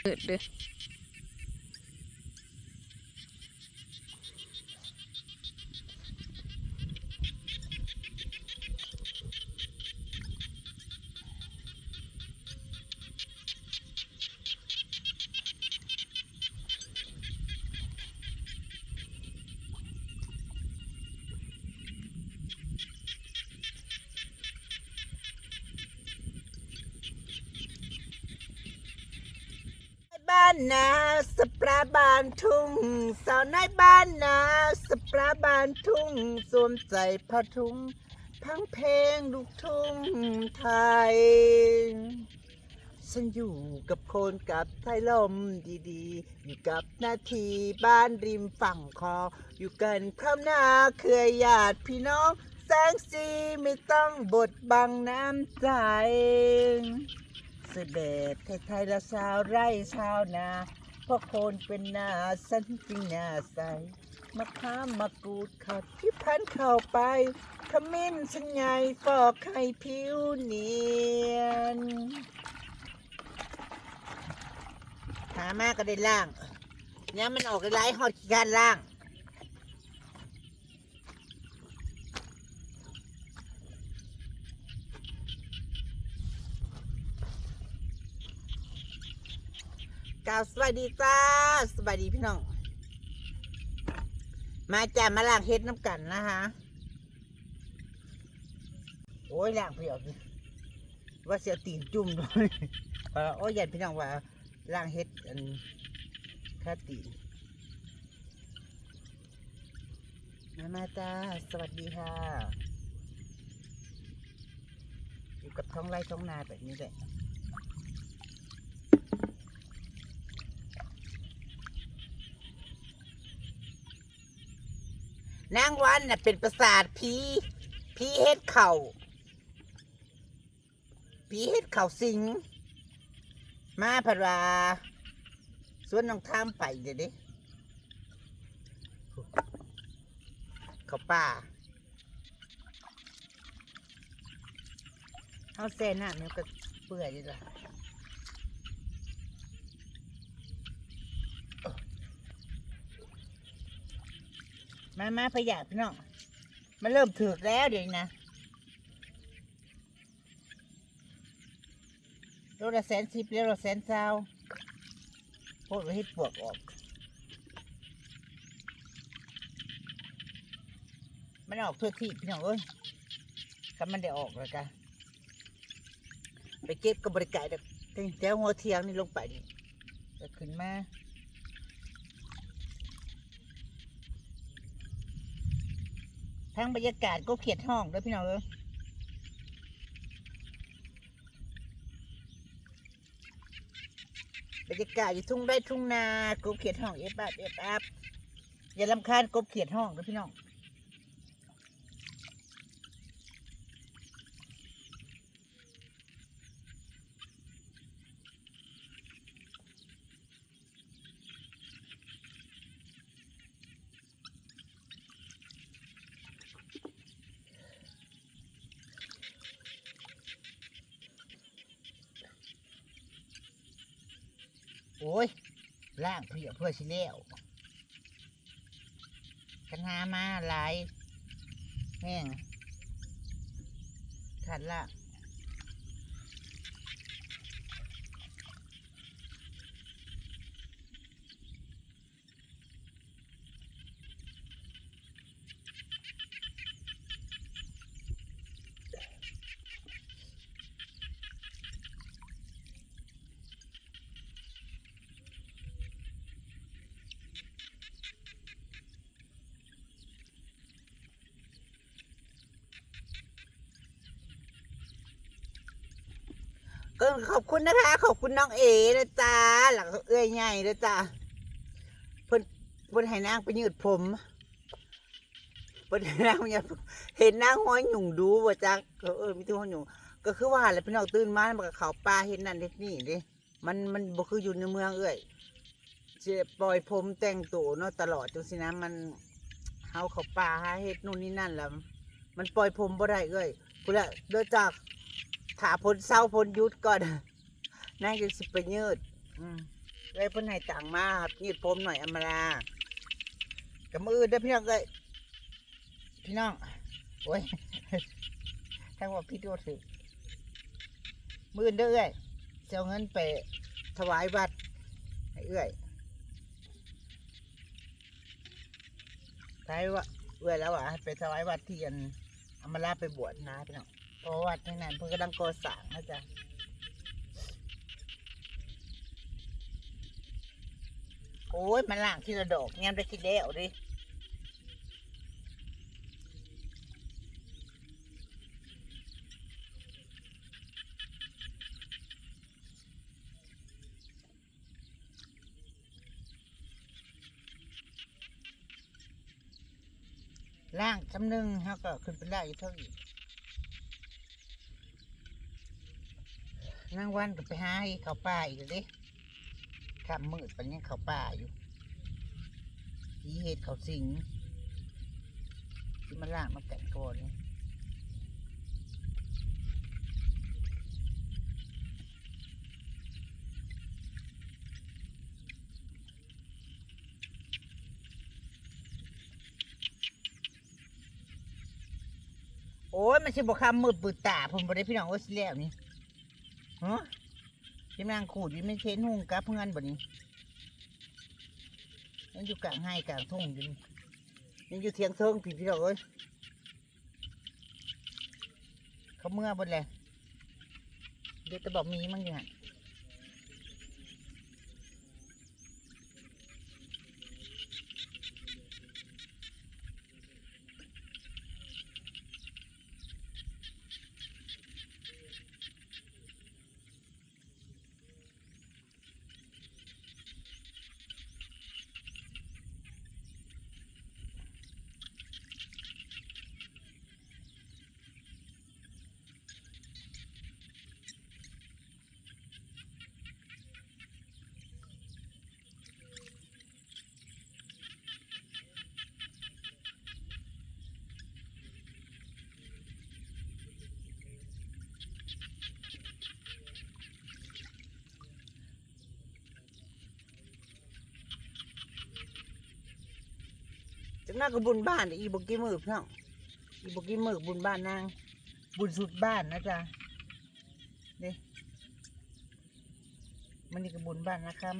เกิดเด้อ บ้านนาสปราบานทุ่ง สาวน้อยบ้านนาสปราบานทุ่งสวมใส่ผ้าถุงพังเพลงลูกทุ่งไทย ฉันอยู่กับคนกับไทยลมดีๆ อยู่กับนาทีบ้านริมฝั่งคอ อยู่กันพร้อมหน้าเครือญาติพี่น้องแสงสีไม่ต้องบดบังน้ำใจเสด็จไทยๆและชาวไร่ชาวนา พราะโคนเป็นหน้าสันจริงหน้าใสมะขามมะกรูดขัดที่พันเข้าไปขมิ้นสัญญายฟอกไข่ผิวเนียนหามากก็ได้ล่างเนี่ยมันออกหลายหอดขี้การล่าง กล่าวสวัสดีจ้าสวัสดีพี่น้อง มาจ้ามาล้างเฮ็ดน้ำกันนะคะโอ้ยล้างเปรี้ยวว่าเสียตีนจุ่มด้วยโอ้ยยันพี่น้องว่าล้างเฮ็ดอันค่าตีนมามาจ้าสวัสดีค่ะ อยู่กับท้องไร่ท้องนาแบบนี้แหละ นางวันน่ะเป็นประสาทผีผีเฮ็ดเข่าผีเฮ็ดเข่าสิง มาพดว่าสวนน้องทามไปเดี๋ยวดิเขาป่าเอาแซ่น้ำเนี่ยก็เปื่อยดีละ มามาประหยัดพี่น้องมันเริ่มถือกแล้วเดี๋ยวนะโลละแสนสิบแล้วละแสนเศร้าโคตรให้ปวกออก มันออกทั่วที่พี่น้องเอ้ยถ้ามันได้ออกแล้วกันไปเก็บกับบริการเด็กแถวหัวเทียงนี่ลงไปนี่จะขึ้นมา ทั้งบรรยากาศก็เขียดห้องด้วยพี่น้องเออบรรยากาศอยู่ทุ่งไร่ทุ่งนากบเขียดห้องเอฟอัพเอฟอัพอย่าลำคาญกบเขียดห้องด้วยพี่น้อง โอ้ยล่างเพื่อเพื่อชิเลี้ยวกันหามาหลายแห่งขัดละ ก็ขอบคุณนะคะ ขอบคุณน้องเอ๋นะจ๊ะหลังเอื้อยใหญ่นะจ๊ะเพิ่นเพิ่นให้นางไปยืดผมเพิ่นให้นางไปยืดผมเห็นนางห้อยหยุ่งดูว่จักเออเออมีที่ห้อยหยุ่งก็คือว่าแหละพี่น้องตื่นมามันก็เขาป่าเห็นนั่นเห็นนี่เดิมันมันบ่คืออยู่ในเมืองเอ้ยจะปล่อยผมแต่งตัวเนาะตลอดจังสินะมันเฮาเขาป่าหาเฮ็ดนู่นนี่นั่นแล้วมันปล่อยผมบ่ได้เอ้ยพุ่นละเด้อจาก ถ้าพ้นเศร้าพ้นยุดก่อนน่ายจะสิไปยืดอืมไว้พิ่นให้ต่างมาครับยืดผมหน่อยอมาลากับมือเด้อพี่น้องเอ้ยพี่น้องโอ้ยถ้าว่าพี่ตัวถือมือเด้อเอ้ยจะเอาเงินไปถวายวัดให้เอ้ยถวายว่าเอ้ยแล้วอะไปถวายวัดที่อันอมาลาไปบวชนะพี่น้อง เพราะว่าวัดที่นั่นเพิ่นกำลังก่อสร้างนะจ๊ะโอ้ยมันล่างที่ระดอกยามได้คิดแล้วดิล่างคำหนึ่งเขาก็ขึ้นไปได้อีกเท่าอีก นั่งวันก็ไปหาให้เขาป่าอีกดิข้ามมืดปันยังเขาป่าอยู่ผีเห็ดเขาสิงที่มันล่างมาแก่นก่อนนี่โอ้ยมันสิบคำมืดปืดตาผมบ่ได้พี่น้องโอ้สิแล้วนี่ ฮะที่นางขูดอยู่ไม่เช่นหุ่งกับเพื่อนบ่นี้ยังอยู่กลางให้กลางทุ่งอยู่นี่ยังอยู่เทียงเทิงพี่พี่เราเอ้ยเขาเมื่อบนแหละเดี๋ยวจะบอกมีมั้งอยู่ฮะ จากนั้นก็บุญบ้านอีบกี้มือพี่น้องอีบกี้มือบุญบ้านนางบุญสุดบ้านนะจ๊ะเด้มันนี่ก็บุญบ้านนะครับ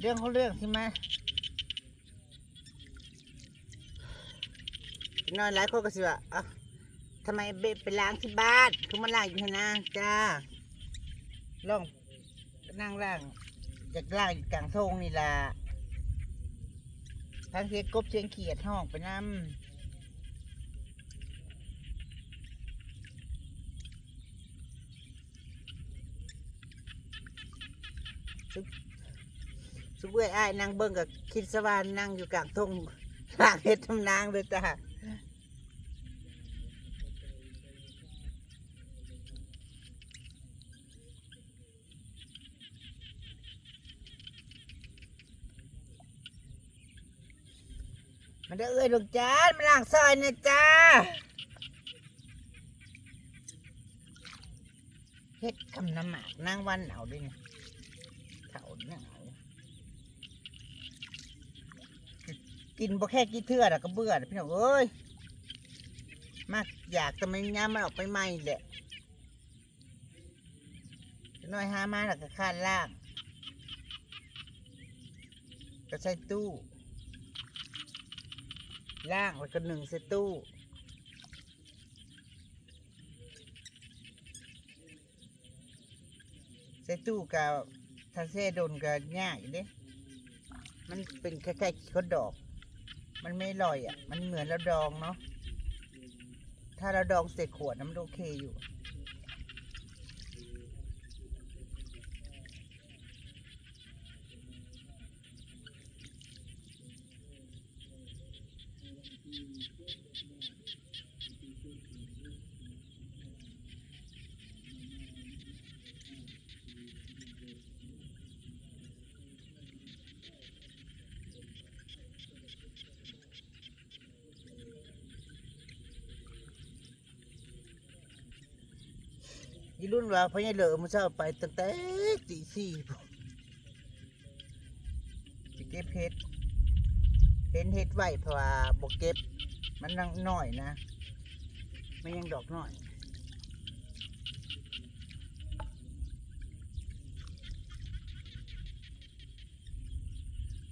เรื่องเขาเรื่องใช่ไหม นอนหลายคนก็สิว่าเอ้าทำไมเบะไปล้างที่บ้านคือมาล้างอยู่ข้างหน้าจ้าลองนั่งล้างอยากล้างอยู่กลางทงนี่ล่ะทางเสียงกบเสียงเขียดห้องไปน้ำซุปซุปเบื่ออ้ายนั่งเบิ้งกับคิดสวานนั่งอยู่กลางทงล้างเห็ดทำนางเลยจ้า มันได้อเอ้ยลูกจ้ามาล้างซอยนะจ้าเฮ็ดคำน้ำหมากนางวันเอาด้วยนะเขาหนาวกินบ่แค่กี่เทื่อแล้วก็เบื่อพี่น้องเอ้ยมากอยากแต่ไมันย้ำมันออกไปใหม่แหละน้อยหามาแล้วก็คานล่าง ก็ใส่ตู้ ล่างแล้วก็หนึ่งใส่ตู้ใส่ตู้กับทาเซโดนกับง่ายเด้มันเป็นคล้ายๆขี้าวดอก มันไม่อร่อยอะ มันเหมือนเราดองเนาะ ถ้าเราดองใส่ขวดน้ำโอเคอยู่ นว่าพญาเหลือมื้อเช้าไปตั้งแต่ตีสี่พุ่นสิเก็บเห็ดเห็นเห็ดไว้เพราะว่าบ่เก็บ มันนังน้อยนะไม่ยังดอกน้อย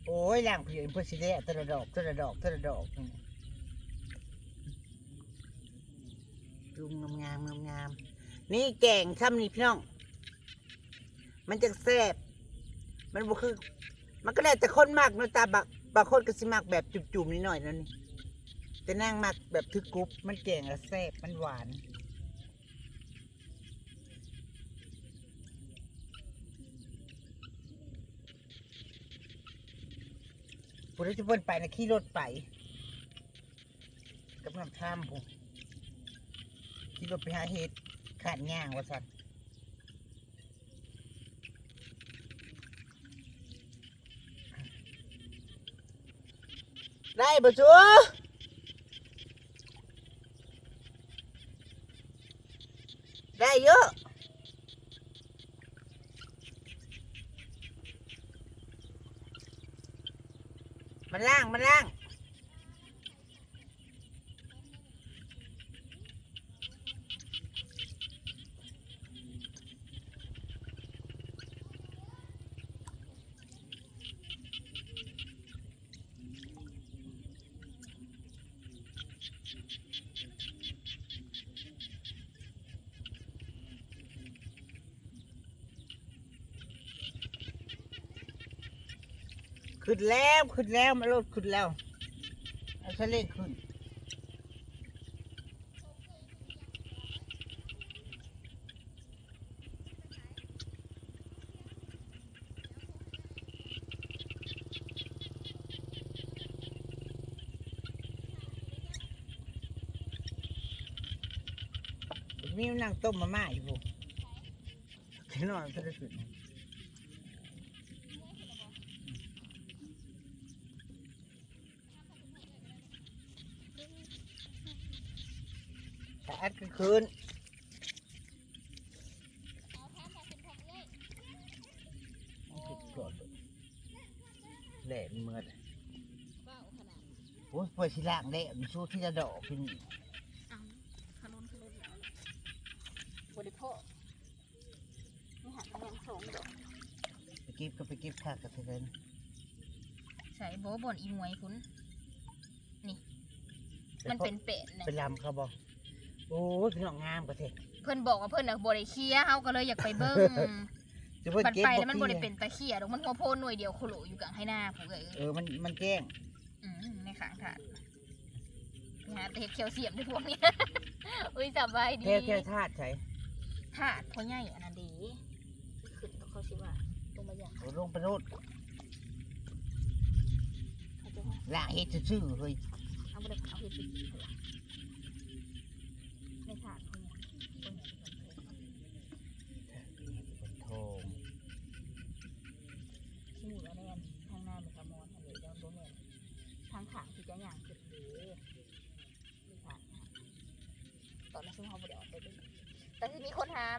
โอ้ยล่างเพียงเพื่อสิได้ตระดอกตระดอกตระดอกจุงงามงามงาม นี่แกงซ้ำนี่พี่น้อง มันจะแซ่บมันบ่คือ มันก็ได้แต่คนมากเนาะตาบักบางคนก็สิมักแบบจุ่มๆนิดหน่อยนั่นนี่แต่นางมักแบบทึกกรุบมันแกงแล้วแซ่บมันหวานผู้ที่จะเพิ่นไปนะขี่รถไปกับน้ำท่ามผมขี่รถไปหาเห็ด ขาดย่างว่าสันได้ปะจูได้เยอะมันล่าง มันล่าง ขึ้ นแล้วขึ้นแล้วมาโลดขึ้นแล้วเอาทะเลขึ้นมีนั่งต้มมาม่าอยู่ปุ๊ที่นอนทะเลขึ้น แต่อัดกลาง คืนแหลมเมื่อโอ้ยปล่อยสิล่างแหลมสู้ที่จะดอกพี่นี่เอาขนุนขนุนเอาเลยบริโภคนี่หันมายังสองดอกไปเก็บก็ไปเก็บข้าวกับเธอนะใส่โบบอนอีมวยคุณนี่ มันเป็นเป็ดนะเป็นลำเขาบอก โอ้ยพี่น้องงามกว่าเธอเพิ่นบอกว่าเพิ่นน่ะบ่ได้เคลียร์เฮาก็เลยอยากไปเบิ่งจะเพิ่นบัดเก็บไปบ่แล้วมันบ่ได้เกลี้ยเป็นตะเคียดอกมันหัวโพนหน่วยเดียวโคโลอยู่กลางให้หน้าผู้เอ้ยเออมันมันแกล้งอืมในข้างถาดไปหาแต่เห็ดเขียวเสียมด้วยพวกนี้อุ้ยสบายดีแค่แค่ธาตุใช่ถาดพ่อใหญ่อันนั้นดีขึ้นเขาสิว่าลงมาอย่างโอ้ลงไปโนดเขาจะว่าล่างเฮ็ดซื่อๆเฮ้ยเอาไปเลยเอาเห็ดไปกินเถอะในถาดพ่อใหญ่พ่อใหญ่เป็นคนโทร โทง ที่หมู่ละแน่นทางหน้าเป็นกระมอนทะเลเดินโดนแม่นทางขางที่จะย่างขึ้นเด้มีถาดนะตอนนั้นซึ่งเขาบ่ได้ออกไปเบิ่งแต่ที่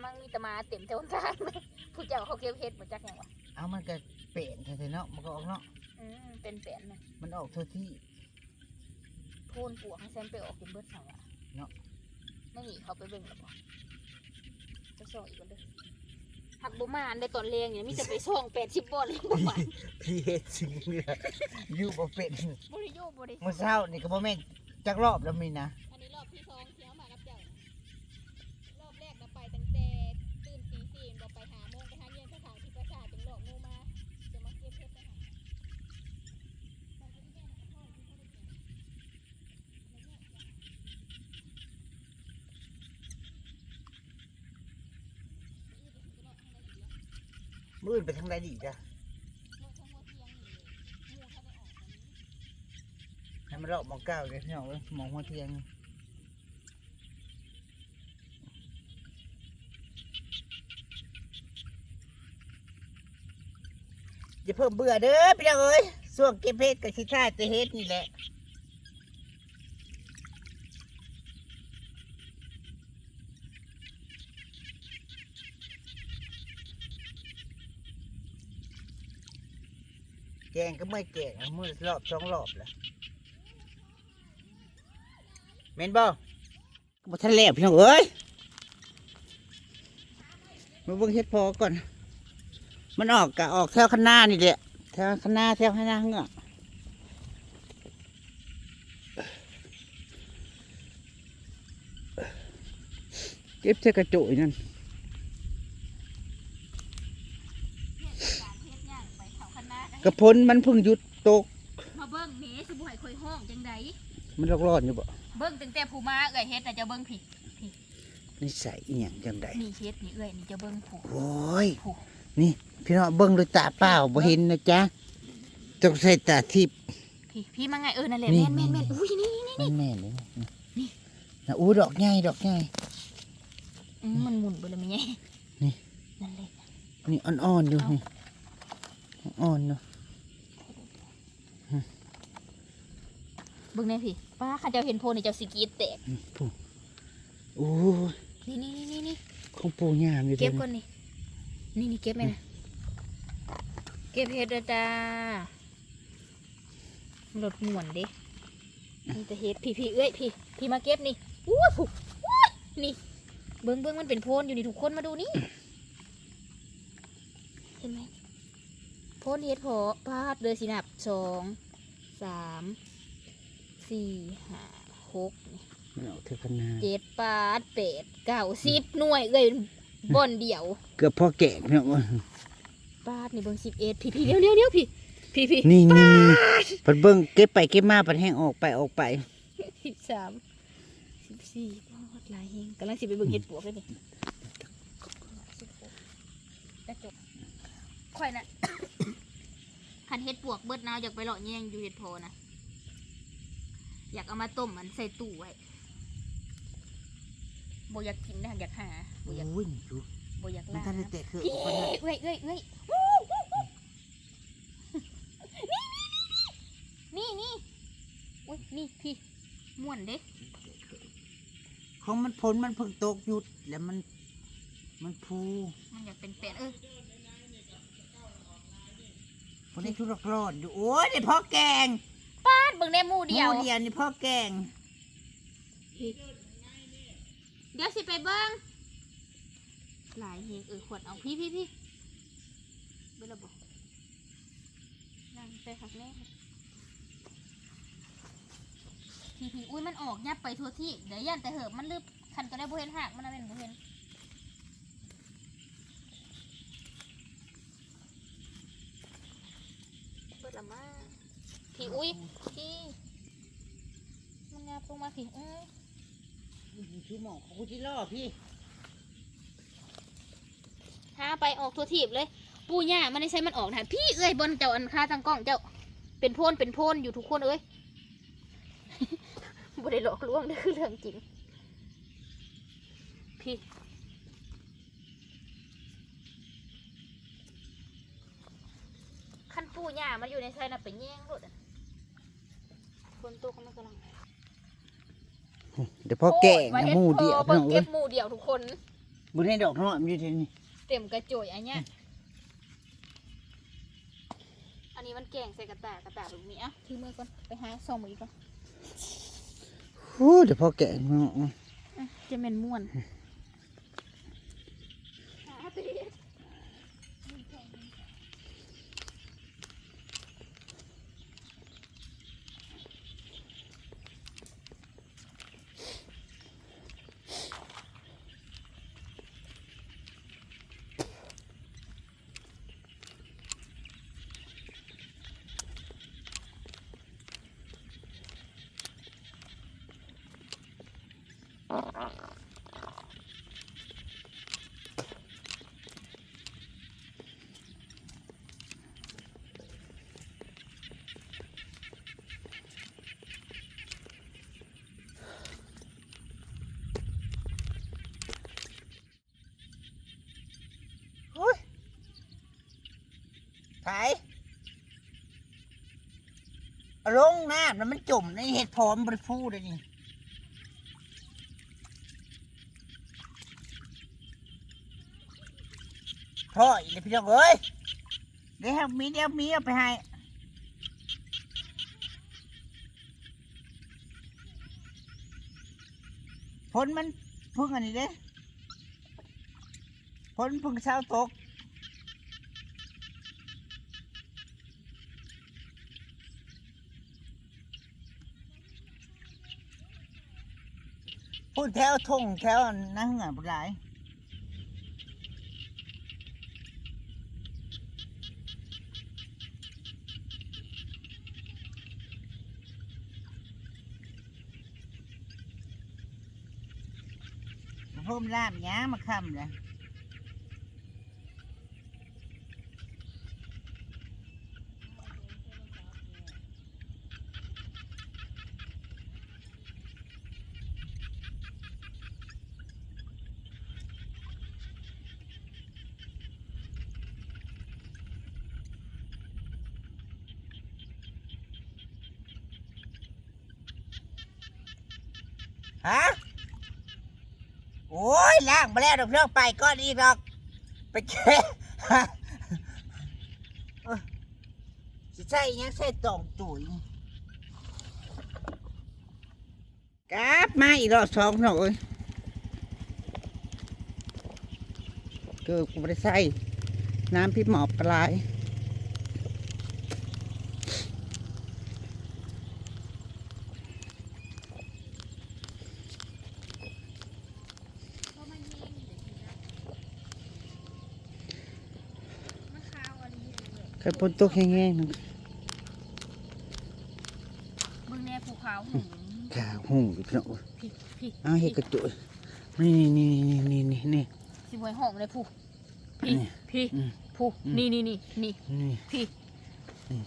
มีคนหามั่งมีแตมาเต็มเท่าทางเลยผู้เจ้าเขาเก็บเห็ดมาจากอย่างวะเอามันก็เปลี่ยนเธอเนาะมันก็ออกเนาะอืมเป็นแปลนเลยมันออกเท่าที่โทนปวกให้แซมไปออกกินเบิดสั่งวะเนาะ ไม่หนีเขาไปเบิ่งหรอกวะไปส่องอีกคนเด้อหักบ่มาอันได้ตอนเรียงเนี่ยมีแต่ไปส่องแปดสิบบอลเลยบ่มาพี่เฮ็ดสิ่งเนี่ยอยู่บ่เป็นบริโยบริ เมื่อเช้านี่ก็บ่แม่นจักรอบแล้วมีนะ อันนี้รอบที่สองเที่ยวมากับเจ้าน่ะรอบแรกนะไปตั้งแต่ตื่นตีสี่บอกไปหาโมงไปหาเย็นไปถางที่ประสาทจึงหลอกงูมาจะมาเก็บเพชรไปหา มื้ อื่นไปทางใดดีจ้ะให้มันเลาะมองเก้าเลยพี่น้องเอ้ยมองหัวเทียงอย่าเพิ่มเบื่อเด้อพี่น้องเอ้ยส่วงเก็บเฮ็ดกับสิท่าจะเฮ็ดนี่แหละ กงก็ไม่แกงมือรอบสองรอบแล้วเมนบ่บ่ทันแล้วพี่น้องเอ้ยมาเบิ่งเฮ็ดพอก่อน มันออกกะออกแถวข้างหน้านี่แหละแถวข้างหน้าแถวข้างหน้าเงือกเก็บเท่กระโจยนั่น เฮ็ดการเฮ็ดย่างไปเขาคณะได้ กระพ้นมันเพิ่งหยุดตก มาเบิ่งแหม่สิบ่ให้ค่อยห้องจังไดมันรอดๆอยู่บ่เบิ่งตั้งแต่ผู้มาเอ้ยเฮ็ดน่ะจะเบิ่งผิดนิสัยอีหยังจังใดนี่เฮ็ดนี่เอ้ยนี่จะเบิ่งผู้โอ้ยผู้นี่พี่น้องเบิ่งด้วยตาเปล่าบ่เห็นนะจ๊ะต้องใส่ตาทิพย์พี่พี่มาไงเออนั่นแหละนี่แม่นแม่นนี่แม่นอุ้ยนี่นี่มันแม่นเลยนะนี่นะอู้ดอกใหญ่ดอกใหญ่อืมมันหมุนไปเลยมั้ยไงนี่นั่นเลยนี่อ่อนๆอยู่นี่อ่อนๆเนาะ เบิ่งแน่พี่ป้าข้าเจ้าเห็นโพนี่เจ้าสิกรีดแตกอืมผู้โอ้ยนี่นี่นี่นี่ของปู่ย่ามอยู่เก็บเด้ก่อนนี่นี่นี่เก็บไหมนะเก็บเฮ็ดเด้อจ้าลดหม่วนเด้นี่จะเฮ็ดพี่พี่เอ้ยพี่พี่มาเก็บนี่อู้ผูอู้นี่เบิ่งเบิ่งมันเป็นโพนอยู่นี่ทุกคนมาดูนี่เห็นไหมโพนเฮ็ดพอปาดเลยสินับสองสาม สี่ห้าหกนี่มันออกเท่ากันนาเจ็ดแปดแปดเก้าสิบหน่วยเอ้ยบ่อนเดียวเกือบพอแก่พี่น้องเอ้ยปาดนี่เบิ่งสิบเอ็ดพี่พี่เดี๋ยวเดี๋ยวเดี๋ยวพี่พี่พี่นี่นี่นี่เพิ่นเบิ่งเก็บไปเก็บมาเพิ่นแห้งออกไปออกไปสิบสามสิบสี่ปาดหลายเฮงกำลังสิไปเบิ่งเห็ดปวกเลยนี่จะจบข่อยน่ะคันเห็ดปวกเบิดนาวอยากไปเลาะแยงอยู่เห็ดโพนะ อยากเอามาต้มมันใส่ตู้ไว้บ่อยากกินนะอยากหาบ่อยากโอ้ยดูบ่อยากมันล่าทันได้แตกคือพี่ออกมาได้เอ้ยเอ้ยเอ้ยนี่นี่อุ้ยนี่พี่ม่วนเด้ของมันผลมันเพิ่งตกหยุดแล้วมัน มันพูมันอยากเป็นแปดเออพอได้ชุดรอดอยู่โอ้ยนี่พ่อแกงปาดเบิ่งได้หมู่เดียว หมู่เดียวนี่พ่อแกงเดี๋ยวสิไปเบิ่งหลายเฮงเออขวดเอาพี่พี่พี่เบิ่งระบบนั่งไปขักแน่พี่พี่อุ้ยมันออกยับไปทั่วที่ เดี๋ยวยันแต่เหิบมันลืบคันก็ได้บ่เห็นหักมันน่ะเป็นบ่เห็นเปิดละมา พี่อุ้ยพี่มันงับลงมาพี่เอ้ยชูหมองของกูจิล่อพี่หาไปออกทัวทีบเลย ปูย่ามันได้ใช้มันออกนะพี่เอ้ยบนเจ้าอันค่าทางกล้องเจ้า เป็นโพนเป็นโพนอยู่ทุกคนเอ้ยบ่ได้หลอกลวงเด้อคือเรื่องจริง พี่ขั้นปูย่ามันอยู่ในไซน่ะเป็นแย่งรถอะ คนตัวเขามันกำลังเดี๋ยวพ่อแกงโยว่านะฮ็หมู่เดียวพอพี่น้องเก็เอ้ยบหมู่เดียวทุกคน บุญให้ดอกน้อยมันอยู่ที่นี่เต็มกระโจยอันเนี้ยอันนี้มันแกงใส่กระตากระตากแบบนี้อะถือมือก่อน ไปหาซองมืออีกก่อนโอ้เดี๋ยวพ่อแกงพี่น้องอะจะเป็นม่วน ไถลงน้ำแล้วมันจมในเห็ดพร้อมบริฟูเลยนี่ พ่ออีกพี่น้องเอ้ยเดี๋ยวมีเดี๋ยวมีเอาไปให้ผลมันพึ่งอันนี้เด้ผลพึ่งเช้าตกพูดแถวทงแถวนั่งเหงาบุหลายามาค่ำเลยฮะ โอ้ยล่างมาแล้วดอกเรื่องไปก็ดีดอก ไปแค่เอ้ยสิใช่ยังใช่ตองตุ๋ยกลับมาอีกรอบสองหน่อยเกิดกูไม่ใส่น้ำพี่หมอปลาย เพราะมันแห้งอยู่มันขาวอันนี้ เลยเคยปนตกแห้งๆนะมึงแน่ภูเขาหงข้าวหูอยู่พี่น้องพี่พี่เอาเห็ดกระจุยนี่นี่นี่นี่นี่นี่ สิบวยห้องเลยผู้พี่นี่พี่อืม ผู้อืมนี่นี่นี่นี่นี่พี่อืม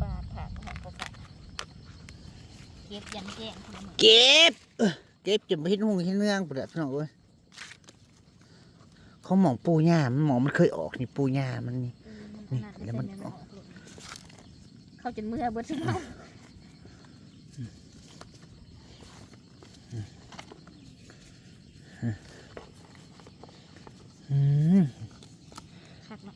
ปลาผ่าก็หอมปลาเก็บยันแจ้งคนละหมื่นเก็บเอ้อเก็บจนไปเห็นหงเห็นเรื่องประเดี๋ยวพี่น้องเอ้ย เขาหมองปูหญ้ามันหมองมันเคยออกนี่ปูหญ้ามันนี่เออมันขนาดแล้วมันเส้ออกลูกเข้าจนเมื่อเบิดสิเมาอืมคักเนาะ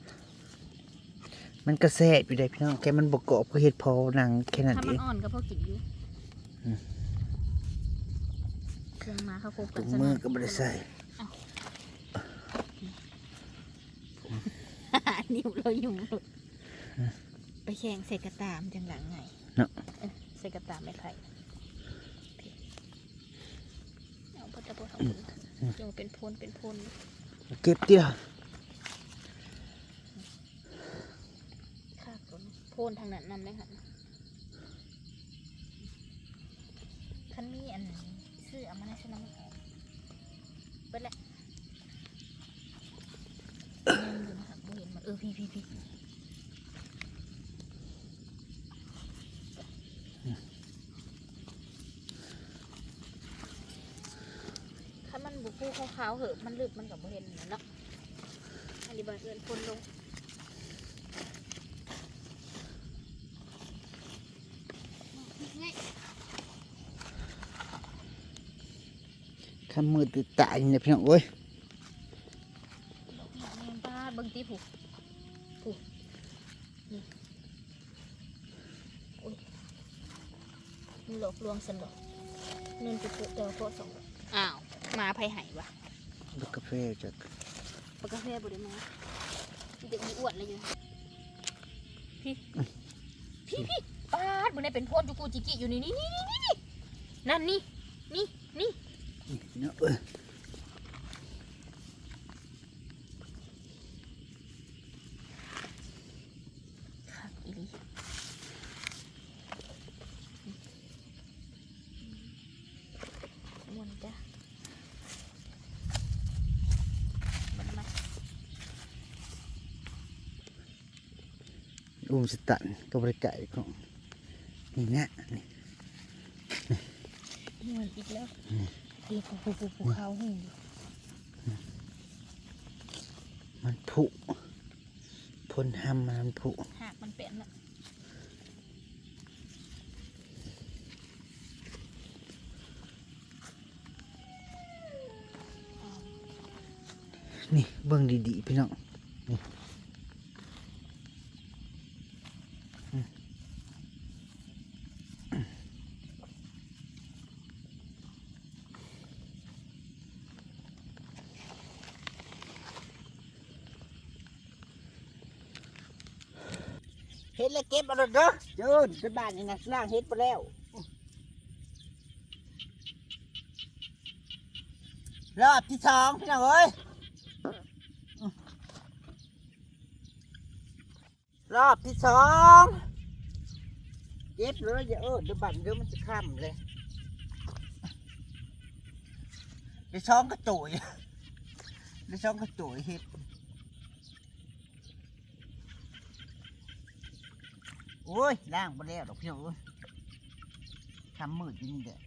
มันกระแสบอยู่ได้พี่น้องแกมันบกกรอบก็เห็ดพอหนังแค่นั้นถ้าเอมันง อ่อนก็พอกินอยู่อืม เครื่องมาเข้าครบกัถุนงซะหมืน่ออยก็ไม่ได้ใส่ นิ้วเราอยู่ไปแข่งใส่กระตามจังหลังไงเนาะเอ้ยใส่กระตามไม่ไผ่พี่เอาพอจะพอทำยังเป็นพนเป็นพนเก็บเดียวค่ะคนโพนทางนั้นนำได้ค่ะคันมีอันซื้อเอามาในสนามออกเปิดแหละยังอยู่นะคะบ่เห็นมันเออพี่พี่พี่ถ้ามันบุกู ขาวๆเหอะมันลึกมันกับบ่เห็นนั่นเนาะอันนี้บังเอิญพนลงข้ามือติดตายเนี่ยพี่น้องเอ้ยแม่นป้าเบิ่งตีผูกผูกนี่โอ้ยมันหลอกลวงสันหรอกเนินจุดเดียวก็สองอ้าว มาภัยหายวะลูกกาแฟจากปากกาแฟบุได้มาเด็กมีอ้วนเลยอยู่พี่พี่พี่ป้าดบุได้เป็นโพนจูกูจิกิอยู่นี่นี่นี่นี่นี่นั่นนี่นี่นี่นี่พี่น้องเอ้ยค่ะอีหลีม่วนจ้ะมันมา อุ้มสตันก็บริจาคของนี่นะนี่ม่วนอีกแล้วอีกปูปูปูปูเขาหุ่นอยู่มันผุพ่นห้ำมันผุหากมันเป็นละนี่เบิ่งดีๆพี่น้อง ฮ็ดแล้วเก็บเอเด้อเดินไปบ้านนี่นะล่างเฮ็ดไปแล้วรอบที่สองพี่น้องเอ้ยรอบที่สองเก็บเลยอย่าเออเดี๋ยวบันเดี๋ยวมันจะค่ำเลยเดี๋ยวช้องกระตุยเดี๋ยวช้องกระตุยเฮ็ด โอ้ยล่างไปแล้วดอกพี่น้องเอ้ยทำมืดอยู่นี่เด้อ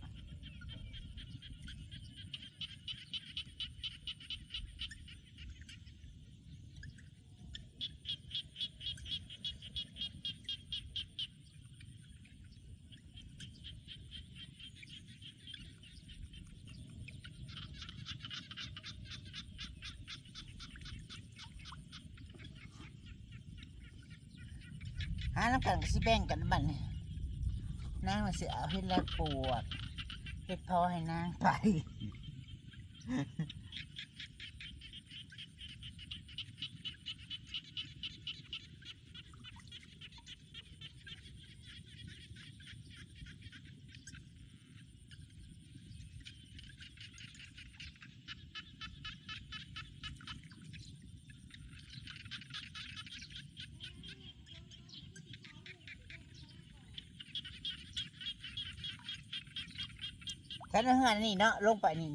าน้ำกันก็สิแบ่งกันบัดนี้นางมาเสียเอาเฮ็ดแล้วปวดเฮ็ดพอให้นางไป ฉันอาเฮือนนี่เนาะลงไปนี่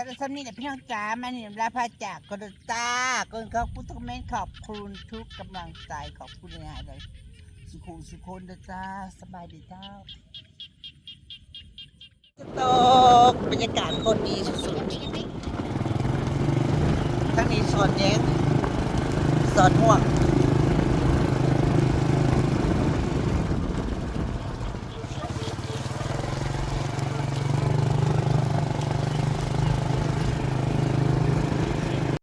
สักสักนี่แหละพี่น้องจ๋ามานี่ลาพาจากกระตาก่อนขอบคุณทุกคอมเมนต์ขอบคุณทุกกำลังใจขอบคุณงานเลยสุขุมสุคนนะจ้าสบายดีเจ้าจะตกบรรยากาศคนดีสุดๆทั้งนี้สอนแย้งสอนม่วง